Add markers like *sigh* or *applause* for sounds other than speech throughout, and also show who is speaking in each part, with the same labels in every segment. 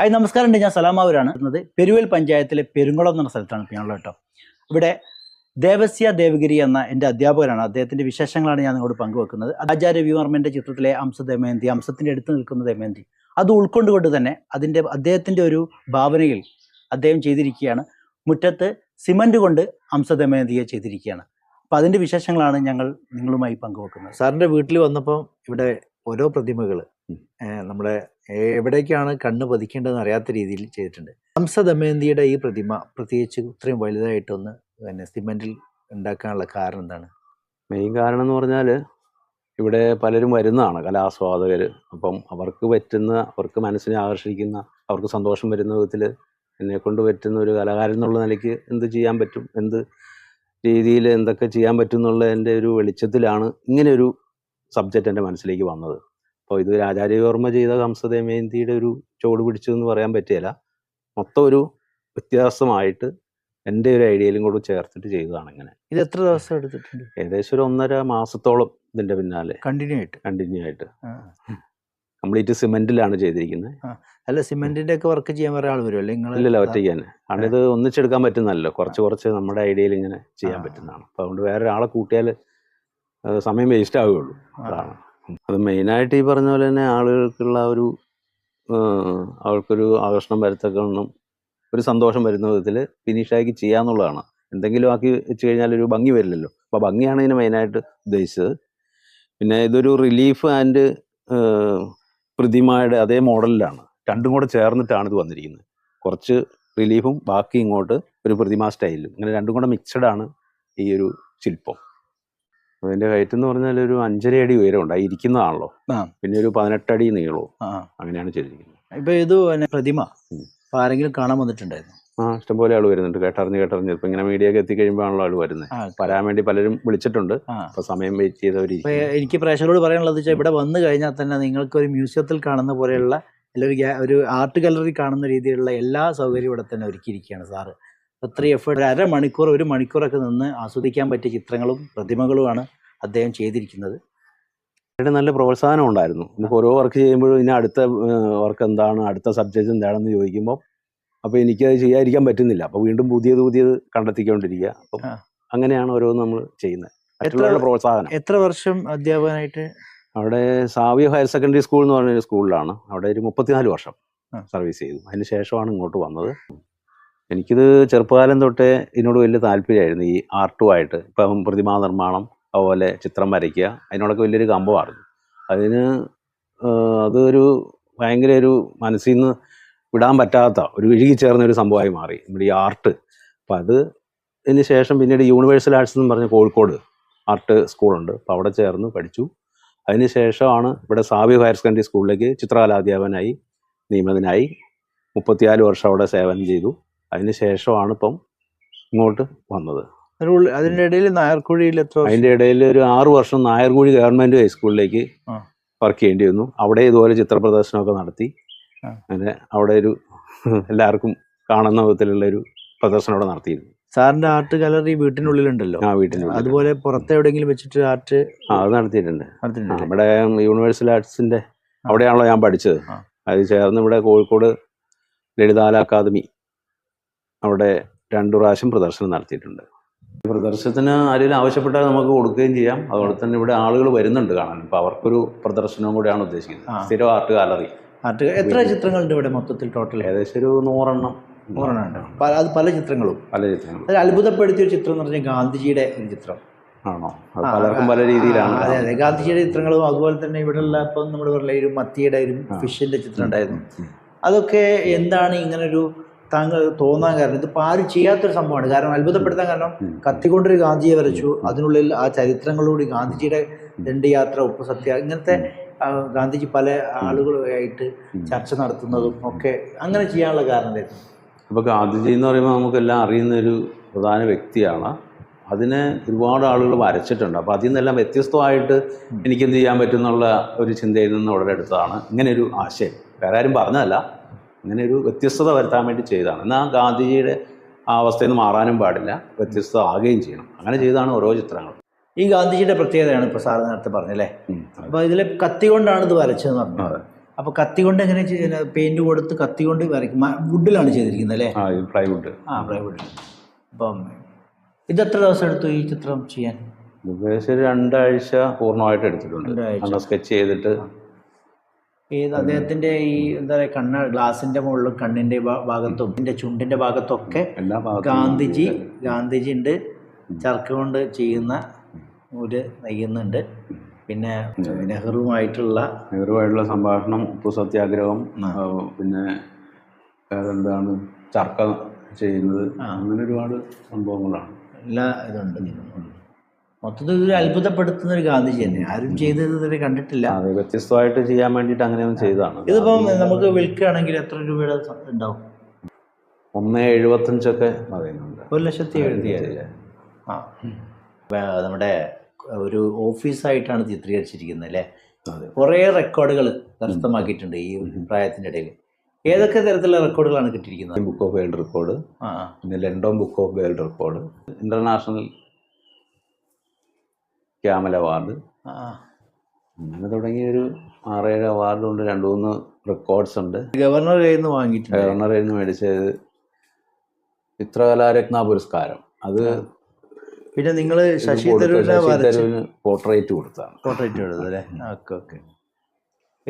Speaker 1: Hi നമസ്കാരം ഉണ്ട്. ഞാൻ സലാമാവൂരാണ്. എന്നത് പെരുവേൽ പഞ്ചായത്തിലെ പെരുങ്കുളം എന്ന സ്ഥലത്താണ് ഞാനുള്ളത് കേട്ടോ. ഇവിടെ ദേവസ്യ ദേവഗിരി എന്ന എന്റെ അധ്യാപകനാണ്. അദ്ദേഹത്തിന്റെ വിശേഷങ്ങളാണ് ഞാൻ നിങ്ങളോട് പങ്കുവെക്കുന്നത്. ആചാര്യ വിവർമ്മന്റെ ചിത്രത്തിലെ അംശ ദമയന്തി അംശത്തിന്റെ അടുത്ത് നിൽക്കുന്ന ദമയന്തി അത് ഉൾക്കൊണ്ടുകൊണ്ട് തന്നെ അതിന്റെ അദ്ദേഹത്തിന്റെ ഒരു ഭാവനയിൽ അദ്ദേഹം ചെയ്തിരിക്കുകയാണ്. മുറ്റത്ത് സിമന്റ് കൊണ്ട് അംശ ദമയന്തിയെ ചെയ്തിരിക്കുകയാണ്. അപ്പോൾ അതിന്റെ വിശേഷങ്ങളാണ് ഞങ്ങൾ നിങ്ങളുമായി പങ്കുവെക്കുന്നത്.
Speaker 2: സാറിന്റെ വീട്ടിൽ വന്നപ്പോൾ ഇവിടെ ഓരോ പ്രതിമകൾ നമ്മുടെ എവിടേക്കാണ് കണ്ണ് പതിക്കേണ്ടതെന്ന് അറിയാത്ത രീതിയിൽ ചെയ്തിട്ടുണ്ട്. ഹംസ ദമയന്തിയുടെ ഈ പ്രതിമ പ്രത്യേകിച്ച് ഇത്രയും വലുതായിട്ടൊന്ന് പിന്നെ സിമെന്റിൽ ഉണ്ടാക്കാനുള്ള കാരണം എന്താണ്?
Speaker 3: മെയിൻ കാരണം എന്ന് പറഞ്ഞാൽ ഇവിടെ പലരും വരുന്നതാണ് കലാസ്വാദകർ അപ്പം അവർക്ക് പറ്റുന്ന അവർക്ക് മനസ്സിനെ ആകർഷിക്കുന്ന അവർക്ക് സന്തോഷം വരുന്ന വിധത്തിൽ എന്നെ കൊണ്ട് പറ്റുന്ന ഒരു കലാകാരൻ എന്നുള്ള നിലയ്ക്ക് എന്ത് ചെയ്യാൻ പറ്റും? എന്ത് രീതിയിൽ എന്തൊക്കെ ചെയ്യാൻ പറ്റും എന്നുള്ള എന്റെ ഒരു വെളിച്ചത്തിലാണ് ഇങ്ങനെ ഒരു സബ്ജക്റ്റ് എന്റെ മനസ്സിലേക്ക് വന്നത്. അപ്പോൾ ഇത് ആചാര്യവർമ്മ ചെയ്ത ഹംസദേമയന്തിയുടെ ഒരു ചോട് പിടിച്ചു എന്ന് പറയാൻ പറ്റിയല്ല. മൊത്തം ഒരു വ്യത്യാസമായിട്ട് എന്റെ ഒരു ഐഡിയയിലും കൂടെ ചേർത്തിട്ട് ചെയ്തതാണ് ഇങ്ങനെ.
Speaker 2: ഇത് എത്ര ദിവസം എടുത്തിട്ടുണ്ട്?
Speaker 3: ഏകദേശം ഒരു ഒന്നര മാസത്തോളം ഇതിന്റെ പിന്നാലെ.
Speaker 2: കണ്ടിന്യൂ ആയിട്ട്
Speaker 3: കണ്ടിന്യൂ ആയിട്ട് കംപ്ലീറ്റ് സിമെന്റിലാണ് ചെയ്തിരിക്കുന്നത്.
Speaker 2: അല്ല സിമെന്റിന്റെ ഒക്കെ വർക്ക് ചെയ്യാൻ വേറെ ആൾ വരുമല്ലോ? നിങ്ങൾ
Speaker 3: ഇല്ലല്ല ഒറ്റയ്ക്ക് തന്നെ കാരണം ഇത് ഒന്നിച്ചെടുക്കാൻ പറ്റുന്നല്ലോ കുറച്ച് കുറച്ച് നമ്മുടെ ഐഡിയയിൽ ഇങ്ങനെ ചെയ്യാൻ. പറ്റുന്നതാണ്. അപ്പോൾ അതുകൊണ്ട് വേറെ ഒരാളെ കൂട്ടിയാൽ സമയം വേസ്റ്റ് ആവുകയുള്ളൂ. അതാണ്. അത് മെയിനായിട്ട് ഈ പറഞ്ഞ പോലെ തന്നെ ആളുകൾക്കുള്ള ഒരു അവർക്കൊരു ആകർഷണം വരത്തക്കണം ഒരു സന്തോഷം വരുന്ന വിധത്തിൽ ഫിനിഷാക്കി ചെയ്യാന്നുള്ളതാണ്. എന്തെങ്കിലും ആക്കി വെച്ച് കഴിഞ്ഞാൽ ഒരു ഭംഗി വരില്ലല്ലോ. അപ്പോൾ ഭംഗിയാണ് ഇതിന് മെയിനായിട്ട് ഉദ്ദേശിച്ചത്. പിന്നെ ഇതൊരു റിലീഫ് ആൻഡ് പ്രതിമയുടെ അതേ മോഡലിലാണ്. രണ്ടും കൂടെ ചേർന്നിട്ടാണ് ഇത് വന്നിരിക്കുന്നത്. കുറച്ച് റിലീഫും ബാക്കി ഇങ്ങോട്ട് ഒരു പ്രതിമ സ്റ്റൈലും ഇങ്ങനെ രണ്ടും കൂടെ മിക്സഡാണ് ഈ ഒരു ശില്പം. അതിന്റെ ഹൈറ്റ് എന്ന് പറഞ്ഞാൽ ഒരു അഞ്ചര അടി ഉയരം ആ ഇരിക്കുന്നതാണല്ലോ. പിന്നെ ഒരു പതിനെട്ടടി നീളവും അങ്ങനെയാണ് ചെയ്തിരിക്കുന്നത്.
Speaker 1: ഇപ്പൊ ഇത് പ്രതിമ. ആരെങ്കിലും കാണാൻ വന്നിട്ടുണ്ടായിരുന്നു?
Speaker 3: ആ ഇഷ്ടംപോലെ ആൾ വരുന്നുണ്ട്. കേട്ടറിഞ്ഞ് കേട്ടറിഞ്ഞ്. ഇപ്പൊ ഇങ്ങനെ മീഡിയ ഒക്കെ എത്തിക്കഴിയുമ്പോഴാണല്ലോ ആൾ വരുന്നത്.
Speaker 1: പറയാൻ
Speaker 3: വരാൻ വേണ്ടി പലരും വിളിച്ചിട്ടുണ്ട്. അപ്പൊ സമയം വെയിറ്റ് ചെയ്തവർ
Speaker 1: എനിക്ക് പ്രേക്ഷകരോട് പറയാനുള്ളത് വെച്ചാൽ ഇവിടെ വന്നു കഴിഞ്ഞാൽ തന്നെ നിങ്ങൾക്ക് ഒരു മ്യൂസിയത്തിൽ കാണുന്ന പോലെയുള്ള അല്ലെങ്കിൽ ഒരു ആർട്ട് ഗാലറി കാണുന്ന രീതിയിലുള്ള എല്ലാ സൗകര്യവും ഇവിടെ തന്നെ ഒരുക്കിയിരിക്കുകയാണ് സാറ്. അത്രയും എഫേർട്ട് ഒരു അരമണിക്കൂർ ഒരു മണിക്കൂറൊക്കെ നിന്ന് ആസ്വദിക്കാൻ പറ്റിയ ചിത്രങ്ങളും പ്രതിമകളുമാണ് അദ്ദേഹം ചെയ്തിരിക്കുന്നത്.
Speaker 3: ഇവിടെ നല്ല പ്രോത്സാഹനം ഉണ്ടായിരുന്നു. നമുക്ക് ഓരോ വർക്ക് ചെയ്യുമ്പോഴും ഇനി അടുത്ത വർക്ക് എന്താണ് അടുത്ത സബ്ജക്റ്റ് എന്താണെന്ന് ചോദിക്കുമ്പോൾ അപ്പോൾ എനിക്കത് ചെയ്യാതിരിക്കാൻ പറ്റുന്നില്ല. അപ്പോൾ വീണ്ടും പുതിയത് പുതിയത് കണ്ടെത്തിക്കൊണ്ടിരിക്കുക. അപ്പം. അങ്ങനെയാണ് ഓരോന്ന് നമ്മൾ ചെയ്യുന്നത്. മറ്റുള്ളവരുടെ പ്രോത്സാഹനം.
Speaker 1: എത്ര വർഷം അധ്യാപകനായിട്ട്?
Speaker 3: അവിടെ സാവിയ ഹയർ സെക്കൻഡറി സ്കൂൾ എന്ന് പറഞ്ഞൊരു സ്കൂളിലാണ്. അവിടെ ഒരു മുപ്പത്തിനാല് വർഷം സർവീസ് ചെയ്തു. അതിന് ശേഷമാണ് ഇങ്ങോട്ട് വന്നത്. എനിക്കിത് ചെറുപ്പകാലം തൊട്ടേ ഇതിനോട് വലിയ താല്പര്യമായിരുന്നു ഈ ആർട്ടുമായിട്ട് ഇപ്പം പ്രതിമാ നിർമ്മാണം അതുപോലെ ചിത്രം വരയ്ക്കുക അതിനോടൊക്കെ വലിയൊരു കമ്പമായിരുന്നു. അതിന് അതൊരു ഭയങ്കര ഒരു മനസ്സിൽ നിന്ന് വിടാൻ പറ്റാത്ത ഒരു ഇഴുകി ചേർന്ന ഒരു സംഭവമായി മാറി. നമ്മുടെ ഈ ആർട്ട്. അപ്പം അത് ഇതിന് ശേഷം പിന്നീട് യൂണിവേഴ്സൽ ആർട്സ് എന്ന് പറഞ്ഞ കോഴിക്കോട് ആർട്ട് സ്കൂളുണ്ട്. അപ്പോൾ അവിടെ ചേർന്ന് പഠിച്ചു. അതിന് ശേഷമാണ് ഇവിടെ സാവി ഹയർ സെക്കൻഡറി സ്കൂളിലേക്ക് ചിത്രകലാധ്യാപകനായി നിയമിതനായി മുപ്പത്തിനാല് വർഷം അവിടെ സേവനം ചെയ്തു. അതിന് ശേഷമാണ് ഇപ്പം ഇങ്ങോട്ട് വന്നത്.
Speaker 1: അതിന്റെ ഇടയിൽ നായർക്കുഴിയിൽ എത്ര അതിന്റെ
Speaker 3: അതിന്റെ ഇടയിൽ ഒരു ആറു വർഷം നായർകുഴി ഗവൺമെന്റ് ഹൈസ്കൂളിലേക്ക് വർക്ക് ചെയ്യേണ്ടി വന്നു. അവിടെ ഇതുപോലെ ചിത്രപ്രദർശനമൊക്കെ നടത്തി. അങ്ങനെ അവിടെ ഒരു *laughs* എല്ലാവർക്കും കാണുന്ന വിധത്തിലുള്ള ഒരു പ്രദർശനം അവിടെ നടത്തിയിരുന്നു.
Speaker 1: സാറിന്റെ ആർട്ട് ഗാലറി വീട്ടിനുള്ളിലുണ്ടല്ലോ.
Speaker 3: ആ വീട്ടിനുള്ളിൽ.
Speaker 1: അതുപോലെ പുറത്ത് എവിടെയെങ്കിലും വെച്ചിട്ട് ആർട്ട്
Speaker 3: ആ അത് നടത്തിയിട്ടുണ്ട്. നമ്മുടെ യൂണിവേഴ്സൽ ആർട്സിന്റെ അവിടെയാണല്ലോ ഞാൻ പഠിച്ചത്. അത് ചേർന്ന് ഇവിടെ കോഴിക്കോട് ലളിതാല അക്കാദമി അവിടെ രണ്ടു പ്രാവശ്യം പ്രദർശനം നടത്തിയിട്ടുണ്ട്. ഈ പ്രദർശനത്തിന് ആരെങ്കിലും ആവശ്യപ്പെട്ടാൽ നമുക്ക് കൊടുക്കുകയും ചെയ്യാം. അതുപോലെ തന്നെ ഇവിടെ ആളുകൾ വരുന്നുണ്ട് കാണാൻ. അപ്പോൾ അവർക്കൊരു പ്രദർശനവും കൂടിയാണ് ഉദ്ദേശിക്കുന്നത്. സ്ഥിരം ആർട്ട് ഗാലറി.
Speaker 1: ആർട്ട് എത്ര ചിത്രങ്ങളുണ്ട് ഇവിടെ മൊത്തത്തിൽ ടോട്ടൽ
Speaker 3: ഏകദേശം ഒരു നൂറെണ്ണം.
Speaker 1: നൂറെണ്ണമുണ്ട് പല അത് പല ചിത്രങ്ങളും.
Speaker 3: പല ചിത്രങ്ങൾ
Speaker 1: അതിൽ അത്ഭുതപ്പെടുത്തിയ ഒരു ചിത്രം എന്ന് പറഞ്ഞാൽ ഗാന്ധിജിയുടെ ഒരു ചിത്രം.
Speaker 3: ആണോ? പലർക്കും പല രീതിയിലാണ്.
Speaker 1: അതെ അതെ. ഗാന്ധിജിയുടെ ചിത്രങ്ങളും അതുപോലെ തന്നെ ഇവിടെയുള്ള ഇപ്പം നമ്മുടെ പറഞ്ഞ ഒരു മത്തിയുടെ ഒരു ചിത്രം ഉണ്ടായിരുന്നു. അതൊക്കെ എന്താണ് ഇങ്ങനൊരു താങ്കൾ തോന്നാൻ കാരണം ഇതിപ്പോൾ ആരും ചെയ്യാത്തൊരു സംഭവമാണ്. കാരണം അത്ഭുതപ്പെടുത്താൻ കാരണം. കത്തിക്കൊണ്ടൊരു ഗാന്ധിയെ വരച്ചു. അതിനുള്ളിൽ ആ ചരിത്രങ്ങളോട് ഗാന്ധിജിയുടെ ദണ്ഡി യാത്ര ഉപ്പ് സത്യ ഇങ്ങനത്തെ ഗാന്ധിജി പല ആളുകളുമായിട്ട് ചർച്ച നടത്തുന്നതും ഒക്കെ അങ്ങനെ ചെയ്യാനുള്ള കാരണം എന്തായിരുന്നു?
Speaker 3: അപ്പോൾ ഗാന്ധിജി എന്ന് പറയുമ്പോൾ നമുക്കെല്ലാം അറിയുന്ന ഒരു പ്രധാന വ്യക്തിയാണ്. അതിനെ ഒരുപാട് ആളുകൾ വരച്ചിട്ടുണ്ട്. അപ്പോൾ അതിൽ നിന്നെല്ലാം വ്യത്യസ്തമായിട്ട് എനിക്കെന്ത് ചെയ്യാൻ പറ്റും എന്നുള്ള ഒരു ചിന്തയിൽ നിന്ന് ഉടലെടുത്തതാണ്. ഇങ്ങനെ ഒരു ആശയം. വേറെ ആരും പറഞ്ഞതല്ല. ഇങ്ങനെ ഒരു വ്യത്യസ്തത വരുത്താൻ വേണ്ടി ചെയ്തതാണ്. എന്നാൽ ഗാന്ധിജിയുടെ ആ അവസ്ഥയിൽ നിന്ന് മാറാനും പാടില്ല. വ്യത്യസ്തത ആകുകയും ചെയ്യണം. അങ്ങനെ ചെയ്താണ് ഓരോ ചിത്രങ്ങളും.
Speaker 1: ഈ ഗാന്ധിജിയുടെ പ്രത്യേകതയാണ് ഇപ്പോൾ സാറ് നേരത്തെ പറഞ്ഞല്ലേ? അപ്പോൾ ഇതിലെ കത്തി കൊണ്ടാണ് ഇത് വരച്ചതെന്ന് പറഞ്ഞു
Speaker 3: അതെ.
Speaker 1: അപ്പോൾ കത്തി കൊണ്ട് എങ്ങനെ പെയിന്റ് കൊടുത്ത് കത്തി കൊണ്ട് വരയ്ക്കും. വുഡിലാണ് ചെയ്തിരിക്കുന്നത് അല്ലേ?
Speaker 3: പ്ലൈവുഡ്
Speaker 1: ആ പ്ലൈവുഡ് അപ്പം ഇത് എത്ര ദിവസം എടുത്തു ഈ ചിത്രം ചെയ്യാൻ?
Speaker 3: ഏകദേശം രണ്ടാഴ്ച പൂർണമായിട്ട് എടുത്തിട്ടുണ്ട്. സ്കെച്ച് ചെയ്തിട്ട്
Speaker 1: ഏത് അദ്ദേഹത്തിന്റെ ഈ എന്താ പറയുക കണ്ണ ഗ്ലാസിന്റെ മുകളിലും കണ്ണിന്റെ ഭാഗത്തും എന്റെ ചുണ്ടിന്റെ ഭാഗത്തും ഒക്കെ
Speaker 3: എല്ലാ
Speaker 1: ഗാന്ധിജി ഗാന്ധിജി ഉണ്ട്. ചർക്ക കൊണ്ട് ചെയ്യുന്ന ഒരു നെയ്യുന്നുണ്ട്. പിന്നെ നെഹ്റുവുമായിട്ടുള്ള
Speaker 3: നെഹ്റുവായിട്ടുള്ള സംഭാഷണം ഉപ്പു സത്യാഗ്രഹം പിന്നെ എന്താണ് ചർക്ക ചെയ്യുന്നത്. അങ്ങനെ ഒരുപാട് സംഭവങ്ങളാണ്.
Speaker 1: എല്ലാ ഇതുണ്ട്. മൊത്തത്തിൽ ഒരു അത്ഭുതപ്പെടുത്തുന്ന ഒരു ഗാന്ധിജി തന്നെ. ആരും ചെയ്തത് ഇതുവരെ കണ്ടിട്ടില്ല.
Speaker 3: അത് വ്യത്യസ്തമായിട്ട് ചെയ്യാൻ വേണ്ടിയിട്ട് അങ്ങനെയൊന്നും ചെയ്തതാണ്.
Speaker 1: ഇതിപ്പം നമുക്ക് വിൽക്കുകയാണെങ്കിൽ എത്ര രൂപയുടെ ഉണ്ടാവും?
Speaker 3: ഒന്ന് എഴുപത്തഞ്ചൊക്കെ പറയുന്നുണ്ട്.
Speaker 1: ഒരു ലക്ഷത്തി എഴുതിയായിരം ആ. നമ്മുടെ ഒരു ഓഫീസായിട്ടാണ് ചിത്രീകരിച്ചിരിക്കുന്നത് അല്ലേ? കുറെ റെക്കോർഡുകൾ കരസ്ഥമാക്കിയിട്ടുണ്ട് ഈ പ്രായത്തിന്റെ ഇടയിൽ. ഏതൊക്കെ തരത്തിലുള്ള റെക്കോർഡുകളാണ് കിട്ടിയിരിക്കുന്നത്?
Speaker 3: Book of world record. പിന്നെ London book of world record international camel award. അങ്ങനെ തുടങ്ങിയ ഒരു ആറേഴ് അവാർഡുണ്ട് രണ്ട് മൂന്ന് റെക്കോർഡ്സ് ഉണ്ട്.
Speaker 1: ഗവർണർ നിന്ന് വാങ്ങിയിട്ടുണ്ട്
Speaker 3: ഗവർണറിൽ നിന്ന് മേടിച്ചത് ചിത്രകലാരത്ന പുരസ്കാരം. അത്
Speaker 1: പിന്നെ നിങ്ങൾ ശശി തരൂരിനെ
Speaker 3: പോർട്രേറ്റ് കൊടുത്താണ്.
Speaker 1: പോർട്രേറ്റ് കൊടുത്തത് അല്ലേ? Okay okay.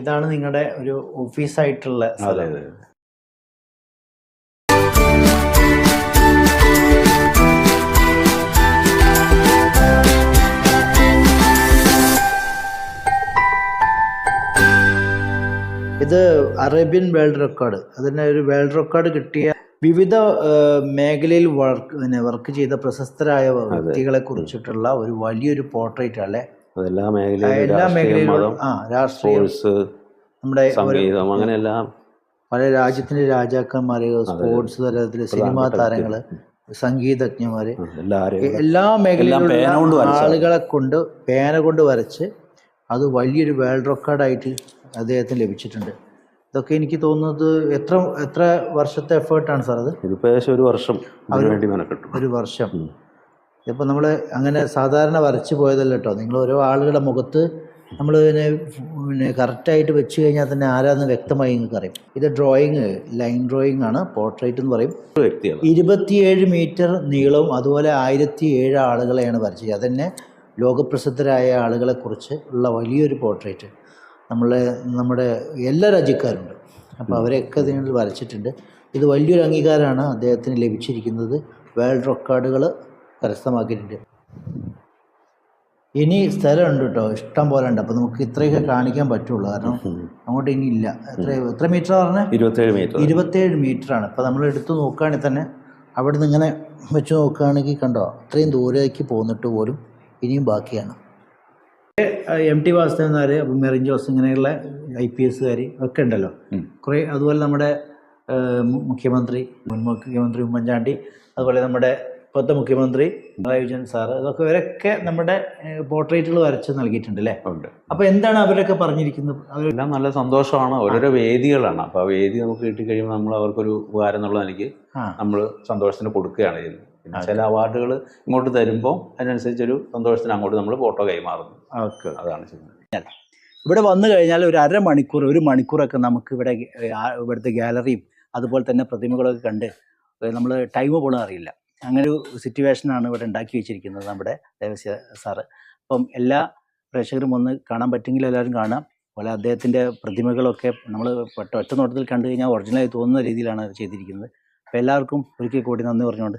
Speaker 1: ഇതാണ് നിങ്ങളുടെ ഒരു ഓഫീസായിട്ടുള്ള
Speaker 3: അതെ
Speaker 1: സ്ഥലം. ഇത് അറേബ്യൻ വേൾഡ് റെക്കോർഡ്. അതിന് ഒരു വേൾഡ് റെക്കോർഡ് കിട്ടിയ വിവിധ മേഖലയിൽ വർക്ക് പിന്നെ വർക്ക് ചെയ്ത പ്രശസ്തരായ വ്യക്തികളെ കുറിച്ചിട്ടുള്ള ഒരു വലിയൊരു പോർട്രേറ്റ് അല്ലേ?
Speaker 3: മേഖലയിലും
Speaker 1: എല്ലാ മേഖലയിലും ആ രാഷ്ട്രീയം നമ്മുടെ
Speaker 3: സംഗീതം അങ്ങനെ എല്ലാം
Speaker 1: പല രാജ്യത്തിന്റെ രാജാക്കന്മാര് സ്പോർട്സ് തലത്തിൽ സിനിമാ താരങ്ങൾ സംഗീതജ്ഞന്മാര്
Speaker 3: എല്ലാവരും
Speaker 1: എല്ലാ
Speaker 3: മേഖലയിലും
Speaker 1: ആളുകളെ കൊണ്ട് പേന കൊണ്ട് വരച്ച് അത് വലിയൊരു വേൾഡ് റെക്കോർഡായിട്ട് അദ്ദേഹത്തിന് ലഭിച്ചിട്ടുണ്ട്. ഇതൊക്കെ എനിക്ക് തോന്നുന്നത് എത്ര എത്ര വർഷത്തെ എഫേർട്ടാണ് സാർ അത്?
Speaker 3: ഏകദേശം ഒരു വർഷം വേണ്ടി മെനക്കെട്ടു.
Speaker 1: ഒരു വർഷം. ഇപ്പം നമ്മൾ അങ്ങനെ സാധാരണ വരച്ച് പോയതല്ല കേട്ടോ നിങ്ങൾ ഓരോ ആളുകളുടെ മുഖത്ത് നമ്മൾ പിന്നെ പിന്നെ കറക്റ്റായിട്ട് വെച്ച് കഴിഞ്ഞാൽ തന്നെ ആരാന്ന് വ്യക്തമായി നിങ്ങൾക്ക് അറിയും. ഇത് ഡ്രോയിങ് ലൈൻ ഡ്രോയിങ് ആണ് പോർട്രേറ്റ് എന്ന് പറയും. ഇരുപത്തിയേഴ് മീറ്റർ നീളവും അതുപോലെ ആയിരത്തി ഏഴ് ആളുകളെയാണ് വരച്ചത്. അതന്നെ ലോകപ്രസിദ്ധരായ ആളുകളെക്കുറിച്ച് ഉള്ള വലിയൊരു പോർട്രേറ്റ് നമ്മൾ നമ്മുടെ എല്ലാ രാജ്യക്കാരുണ്ട്. അപ്പോൾ അവരെയൊക്കെ ഇതിൽ വരച്ചിട്ടുണ്ട്. ഇത് വലിയൊരു അംഗീകാരമാണ് അദ്ദേഹത്തിന് ലഭിച്ചിരിക്കുന്നത്. വേൾഡ് റെക്കോർഡുകൾ കരസ്ഥമാക്കിയിട്ടുണ്ട്. ഇനി സ്ഥലമുണ്ട് കേട്ടോ. ഇഷ്ടം പോലെ ഉണ്ട്. അപ്പോൾ നമുക്ക് ഇത്രയൊക്കെ കാണിക്കാൻ പറ്റുള്ളൂ. കാരണം അങ്ങോട്ട് ഇനി ഇല്ല. എത്ര എത്ര മീറ്റർ പറഞ്ഞത്
Speaker 3: ഇരുപത്തേഴ് മീറ്റർ
Speaker 1: ഇരുപത്തേഴ് മീറ്ററാണ് ഇപ്പോൾ നമ്മൾ എടുത്ത് നോക്കുകയാണെങ്കിൽ തന്നെ അവിടെ നിന്ന് ഇങ്ങനെ വെച്ച് നോക്കുകയാണെങ്കിൽ കണ്ടോ? അത്രയും ദൂരേക്ക് പോന്നിട്ട് പോലും ഇനിയും ബാക്കിയാണ്. എം ടി വാസുദേവൻ നായർ അപ്പം മെറിൻ ജോസ് ഇങ്ങനെയുള്ള ഐ പി എസ്സുകാർ ഒക്കെ ഉണ്ടല്ലോ. കുറേ അതുപോലെ നമ്മുടെ മുഖ്യമന്ത്രി മുൻ മുഖ്യമന്ത്രി ഉമ്മൻചാണ്ടി അതുപോലെ നമ്മുടെ ഇപ്പോഴത്തെ മുഖ്യമന്ത്രി പിണറായി വിജയൻ സാറ് അതൊക്കെ ഇവരൊക്കെ നമ്മുടെ പോർട്രേറ്റുകൾ വരച്ച് നൽകിയിട്ടുണ്ട് അല്ലേ
Speaker 3: ഉണ്ട്.
Speaker 1: അപ്പോൾ എന്താണ് അവരൊക്കെ പറഞ്ഞിരിക്കുന്നത്? അവർ
Speaker 3: എല്ലാം നല്ല സന്തോഷമാണ്. ഓരോരോ വേദികളാണ്. അപ്പോൾ ആ വേദി നമുക്ക് കിട്ടിക്കഴിയുമ്പോൾ നമ്മൾ അവർക്കൊരു ഉപകാരം എന്നുള്ള നിലയ്ക്ക് നമ്മൾ സന്തോഷത്തിന് കൊടുക്കുകയാണ് ചെയ്യുന്നത്. പിന്നെ ചില അവാർഡുകൾ ഇങ്ങോട്ട് തരുമ്പോൾ അതിനനുസരിച്ചൊരു സന്തോഷത്തിന് അങ്ങോട്ട് നമ്മൾ ഫോട്ടോ കൈമാറുന്നു. അതാണ് ചെയ്യുന്നത്.
Speaker 1: ഇവിടെ വന്നു കഴിഞ്ഞാൽ ഒരു അരമണിക്കൂർ ഒരു മണിക്കൂറൊക്കെ നമുക്ക് ഇവിടെ ഇവിടുത്തെ ഗാലറിയും അതുപോലെ തന്നെ പ്രതിമകളൊക്കെ കണ്ട് നമ്മൾ ടൈം പോലും അറിയില്ല. അങ്ങനെ ഒരു സിറ്റുവേഷനാണ് ഇവിടെ ഉണ്ടാക്കി വെച്ചിരിക്കുന്നത് നമ്മുടെ ദേവസ്യ സാറ്. അപ്പം എല്ലാ പ്രേക്ഷകരും ഒന്ന് കാണാൻ പറ്റുമെങ്കിൽ എല്ലാവരും കാണാം. അതുപോലെ അദ്ദേഹത്തിന്റെ പ്രതിമകളൊക്കെ നമ്മൾ ഒറ്റ ഒറ്റ നോട്ടത്തിൽ കണ്ടു കഴിഞ്ഞാൽ ഒറിജിനലായി തോന്നുന്ന രീതിയിലാണ് ചെയ്തിരിക്കുന്നത്. അപ്പോൾ എല്ലാവർക്കും ഒരിക്കൽ കൂടി നന്ദി പറഞ്ഞുകൊണ്ട്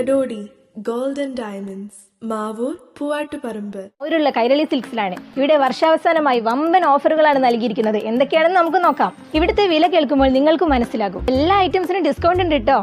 Speaker 4: Khadodi, golden diamonds Mavoor Poovattuparamba.
Speaker 5: അവരുള്ള Kairali സിൽക്സിലാണ്. ഇവിടെ വർഷാവസാനമായി വമ്പൻ ഓഫറുകളാണ് നൽകിയിരിക്കുന്നത്. എന്തൊക്കെയാണെന്ന് നമുക്ക് നോക്കാം. ഇവിടുത്തെ വില കേൾക്കുമ്പോൾ നിങ്ങൾക്ക് മനസ്സിലാകും. എല്ലാ ഐറ്റംസിനും ഡിസ്കൗണ്ട് ഉണ്ട് കേട്ടോ